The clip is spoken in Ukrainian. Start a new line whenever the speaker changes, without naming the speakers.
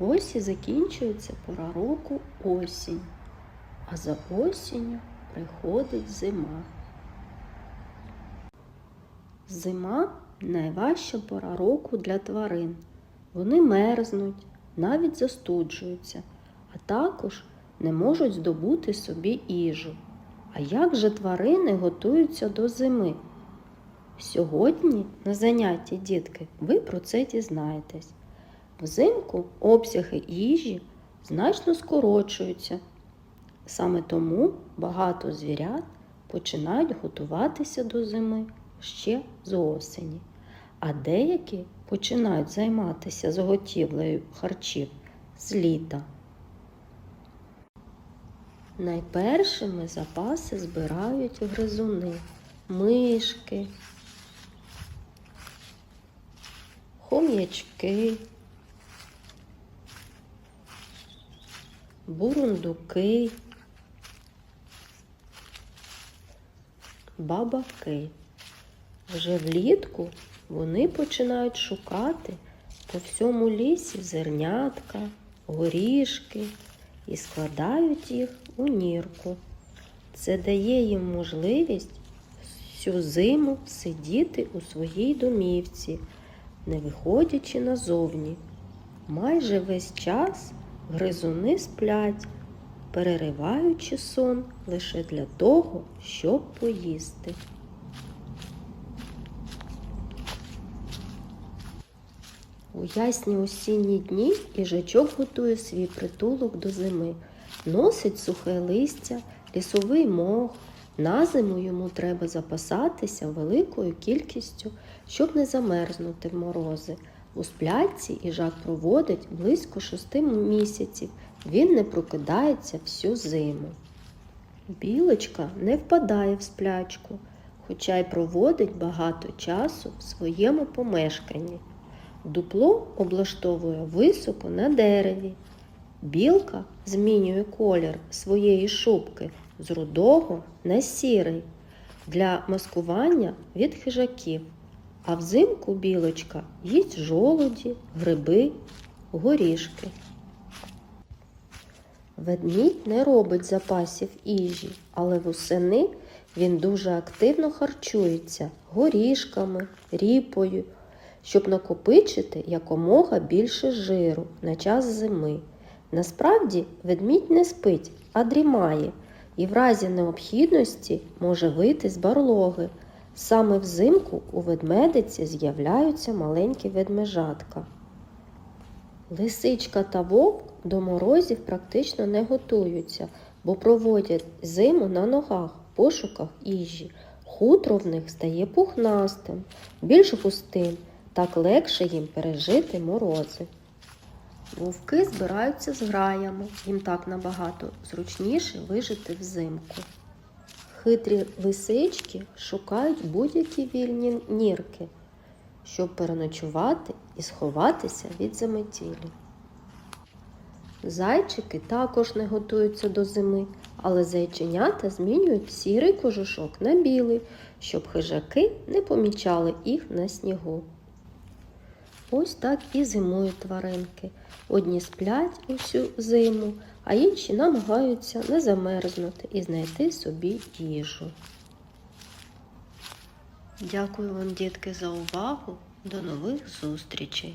Ось і закінчується пора року осінь, а за осінню приходить зима. Зима найважча пора року для тварин. Вони мерзнуть, навіть застуджуються, а також не можуть здобути собі їжу. А як же тварини готуються до зими? Сьогодні на занятті, дітки, ви про це дізнаєтесь. Взимку обсяги їжі значно скорочуються. Саме тому багато звірят починають готуватися до зими ще з осені, а деякі починають займатися заготівлею харчів з літа. Найпершими запаси збирають гризуни, мишки, хом'ячки, бурундуки, бабаки. Вже влітку вони починають шукати по всьому лісі зернятка, горішки і складають їх у нірку. Це дає їм можливість всю зиму сидіти у своїй домівці, не виходячи назовні. Майже весь час гризуни сплять, перериваючи сон лише для того, щоб поїсти. У ясні осінні дні їжачок готує свій притулок до зими, носить сухе листя, лісовий мох. На зиму йому треба запасатися великою кількістю, щоб не замерзнути в морози. У сплятці їжак проводить близько шести місяців. Він не прокидається всю зиму. Білочка не впадає в сплячку, хоча й проводить багато часу в своєму помешканні. Дупло облаштовує високо на дереві. Білка змінює колір своєї шубки з рудого на сірий для маскування від хижаків. А взимку білочка їсть жолуді, гриби, горішки. Ведмідь не робить запасів їжі, але восени він дуже активно харчується горішками, ріпою, щоб накопичити якомога більше жиру на час зими. Насправді ведмідь не спить, а дрімає і в разі необхідності може вийти з барлоги. Саме взимку у ведмедиці з'являються маленькі ведмежатка. Лисичка та вовк до морозів практично не готуються, бо проводять зиму на ногах пошуках їжі. Хутро в них стає пухнастим, більш густим, так легше їм пережити морози. Вовки збираються з граями, їм так набагато зручніше вижити взимку. Хитрі лисички шукають будь-які вільні нірки, щоб переночувати і сховатися від заметілі. Зайчики також не готуються до зими, але зайченята змінюють сірий кожушок на білий, щоб хижаки не помічали їх на снігу. Ось так і зимують тваринки. Одні сплять усю зиму, а інші намагаються не замерзнути і знайти собі їжу. Дякую вам, дітки, за увагу. До нових зустрічей!